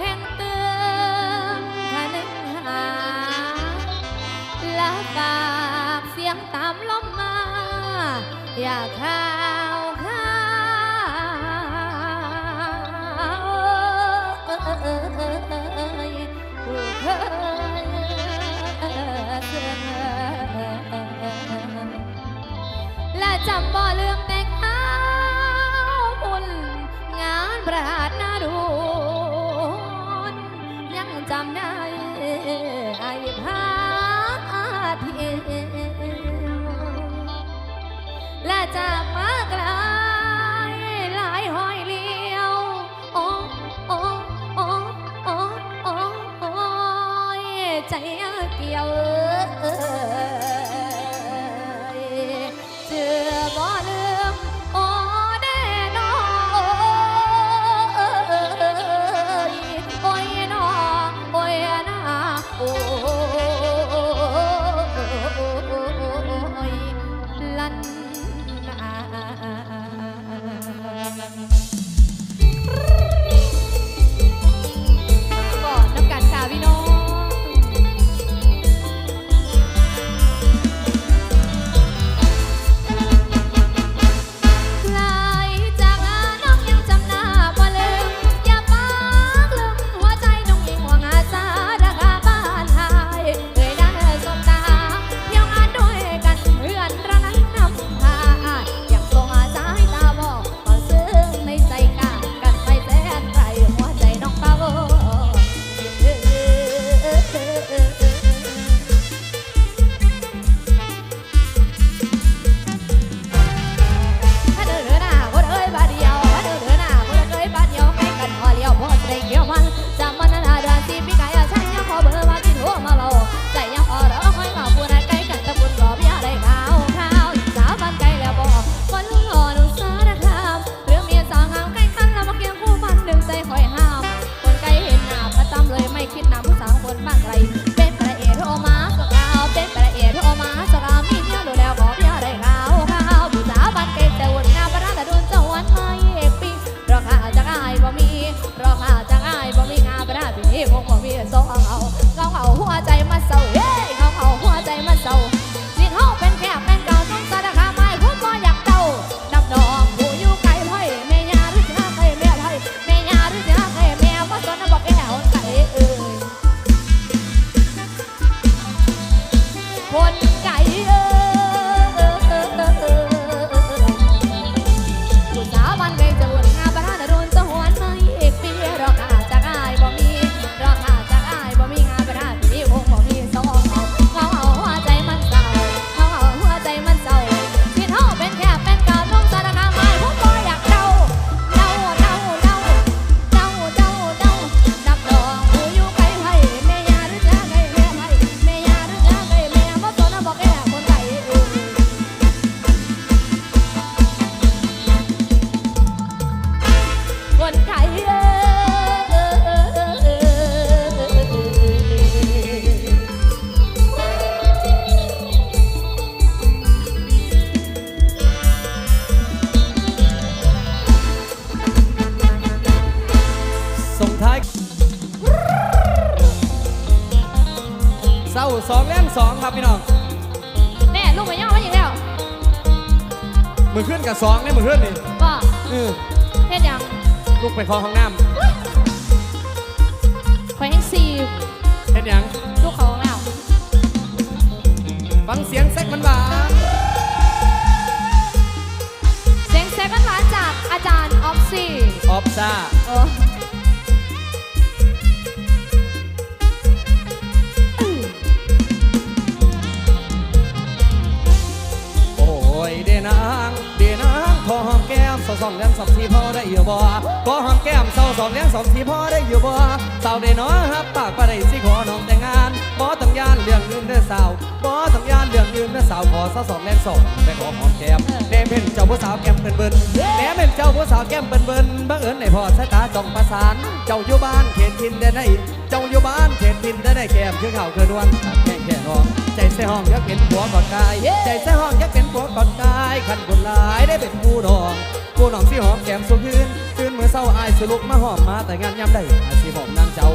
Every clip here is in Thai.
แห่งเตืองคนึงหาลาปากเสียงตามลมมา อย่าข้าวข้าวและจำบ่เลือ สองครับพี่น้องแม่ลูกไปย่อมาอีกแล้วเหมือนขึ้นกับสองเนี่ยมือขึ้นนี่บ่เออเฮ็ยังลูกไปคอห้องน้ำคอยให้สี่เฮ็ดหยังลูกเขาห้องน้ำฟังเสียงแซกมันหวานเสียงแซกมันหวานจากอาจารย์ออฟซีออฟซ่า องเลี้ยงสองทีพ่อได้อยู่บ่ก็หอมแก้มเศร้าสองเลี้ยงสองทีพ่อได้อยู่บ่สาวได้น้อฮับปากปะได้สิขอน้องแต่งงานบ่ต้องยานเรื่องยืนเด้อสาวบ่ต้องยานเรื่องยืนเด้อสาขอสาสองเลี้ยงสองไปขอหอมแก้มแม่เป็นเจ้าผู้สาวแก้มเบิ่นเบิ่นแม่เป็นเจ้าผู้สาวแก้มเบิ่นเบิ่นบังเอิญในพ่อสายตาจ้องประสาน เจ้าอยู่บ้านเขตทินได้ไหนเจ้าอยู่บ้านเขตทินได้ไหนแก้มคือเขาคือนวลแก่งแก่งน้องใจเสีห้องยักเป็นผัวกอดกาย ใจเสีห้องยักเป็นผัวกอดกายขันคนลายได้เป็นผู้ดอง ผู้น้องสิหอมแก้มสุขืนตื่นเมื่อเศร้าอายสลุกมาหอมมาแต่งานย่ำได้อาสิหอมนางเจ้า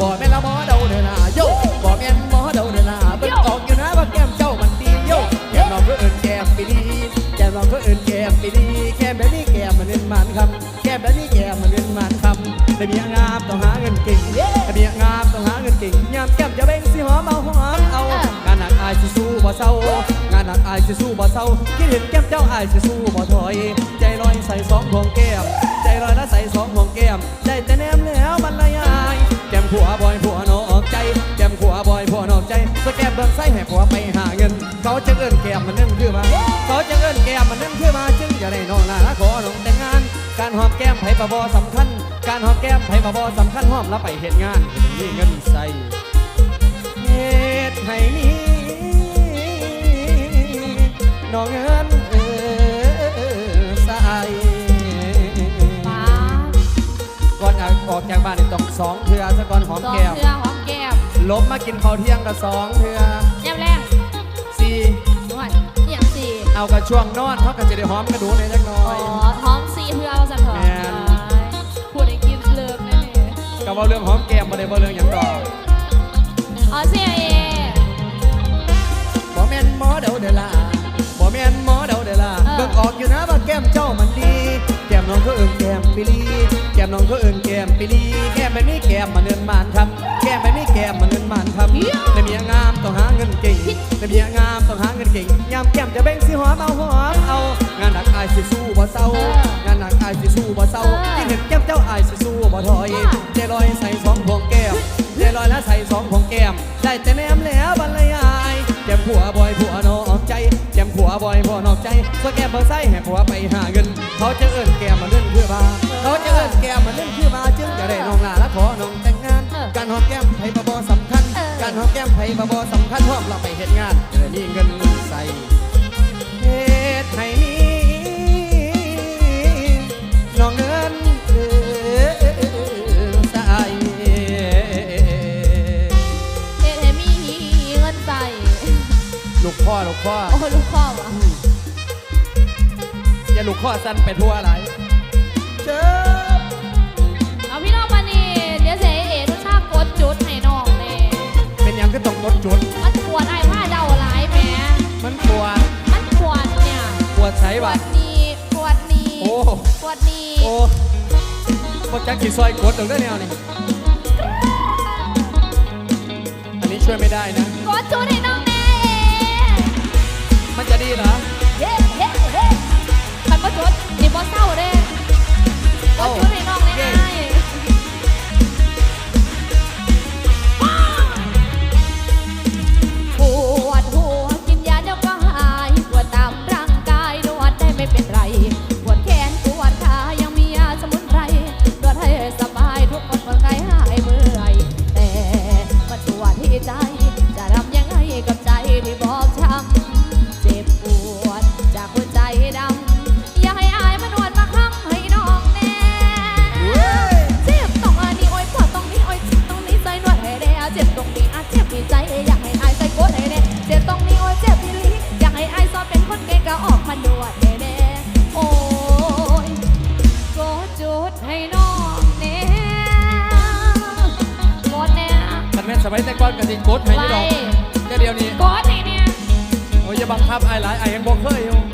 บ่แม่ละหมอเดาเดินหน้าโย่บ่แม่นหมอเดาเดินหน้าเบิ่ออกอยู่นะว่าแก้มเจ้ามันดีโย่แก้มน้องก็เอิญแก้มไปดีแก้มน้องก็เอิญแก้มไปดีแก้มแบบนี้แก้มมันเงินมันคำแก้มแบบนี้แก้มมันเงินมันคำแต่เมียงามต้องหาเงินเก่งแต่เมียงามต้องหาเงินเก่งยามแก้มจะเบ่งสิหอมเอาหอมเอางานหนักอายสู้บ่เศร้างานหนักอายสู้บ่เศร้าคิดเห็นแก้มเจ้าอายสู้บ่ถอย ใส่สองพวงแก้มใจลอยแล้วใส่สองพวงแก้มใจแต่แนมแล้วบรรยายแก้มผัวบอยผัวนอกใจ แก้มผัวบอยผัวนอกใจสแก้มเบิ่งไส้ให้ผัวไปหาเงิน เขาจะเอิ้นแก้มมันนั่นคือมา เขาจะเอิ้นแก้มมันนั่นคือมาจึงจะได้น้องลาขอน้องแต่งงาน การหอมแก้มไผ่ปะบอสำคัญ การหอมแก้มไผ่ปะบอสำคัญหอมแล้วไปเหตุงานมีเงินใส่เหตุให้มีน้องเงิน อนออกจากบ้านนี่ต้องสองเทือซะก่อนหอมสองแก้มเทือหอมแก้มลบมากินข้าวเที่ยงกับสองเทือแย้มแรงสี่ด้วยอหย่างสี่เอากับช่วงนอนเขาก็จะได้หอมกระดูในอยจักหน้ออ๋อยหอมสี่เทือเอาสันเถอะแม่นพูดให้กินเลิกแน่ก็เว่าเรื่องหอมแก้มบ่ได้เว่าเรื่องหยังดอกๆอ๋อเสียเอบ่แม่นหมอเดาเดอล่าบ่แม่นหมอเดาเดอล่าเบิ่งออกอยู่นะว่าแก้มเจ้ามันดี แก้มน้องก็เอิ้นแก้มปิลีแก้มน้องก็เอิ้น งในเมียงามต้องหาเงินเก่งยามแก้มจะเบ่งสิหอมเอาหอมเอา งานหนักอายสิสู้บ่เศร้างานหนักอายสิสู้บ่เศร้าที่เห็นแก้มเจ้าอายสิสู้บ่ถอยใจลอยใส่สองพวงแก้มใจลอยแล้วใส่สองพวงแก้มได้แต่แนมแล้วบรรยายแก้มผัวบอยผัวนอกใจแก้มผัวบอยผัวนอกใจส่วนแก้มเบอร์ไส้ให้ผัวไปหาเงิน เขาจะเอิ้นแก้มมาเล่นคือมาเขาจะเอิ้นแก้มมาเล่นคือมาจึงจะได้น้องลาและขอน้องแต่งงานการหอมแก้มไผ่บะบอสำคัญ การหอมแก้มไผ่บะบอสำคัญหอมเราไปเฮ็ดงานจะได้มีเงินใส่เฮ็ดให้มีน้องเงินเออใส่เฮ็ดให้มีเงินใส่ลูกพ่อลูกพ่อโอ้ลูกพ่อวะอย่าลูกพ่อสั้นไปทั่วอะไรเชิญ ก็ต้องกดจุด มันปวดไอ้ผ้าเดาหลายแหมมันปวด มันปวดเนี่ย ปวดใช้ปวบัดนี้ปวดนี้โอ้ปวดนี้โอ้พวกจักกี่ซอยกดตรงได้แนวนี่อัน ทันแม่นสมัยแต่ก่อนกันสิกดให้อยี่ดอกแต่เดี๋ยวนี้กดให้เนี่ย โอ้ยอย่าบังคับไอ้หลายไอ้ยังบอกเคยอยู่อาย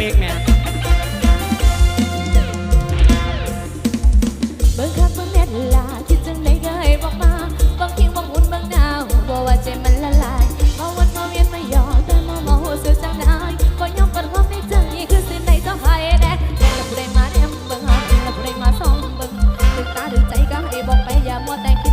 เป๊กแม่เบิ่งคักเบิ่งแลาคิดจัไดก็ใบอกมาบางทีบางหุ่นบางหนาวบ่ว่าใจมันละลายมาวันมาเวียนมายอกแต่มาเมาเสียจังได้ก็ยอมกดความในใจคือสิได้ก็ให้แดกแม่ละผู้ใดมาแนมเบิ่งหาแม่ละผู้ใมาส่องเบิ่งตึกตาดึกใจก็ให้บอกไปอย่ามัวแต่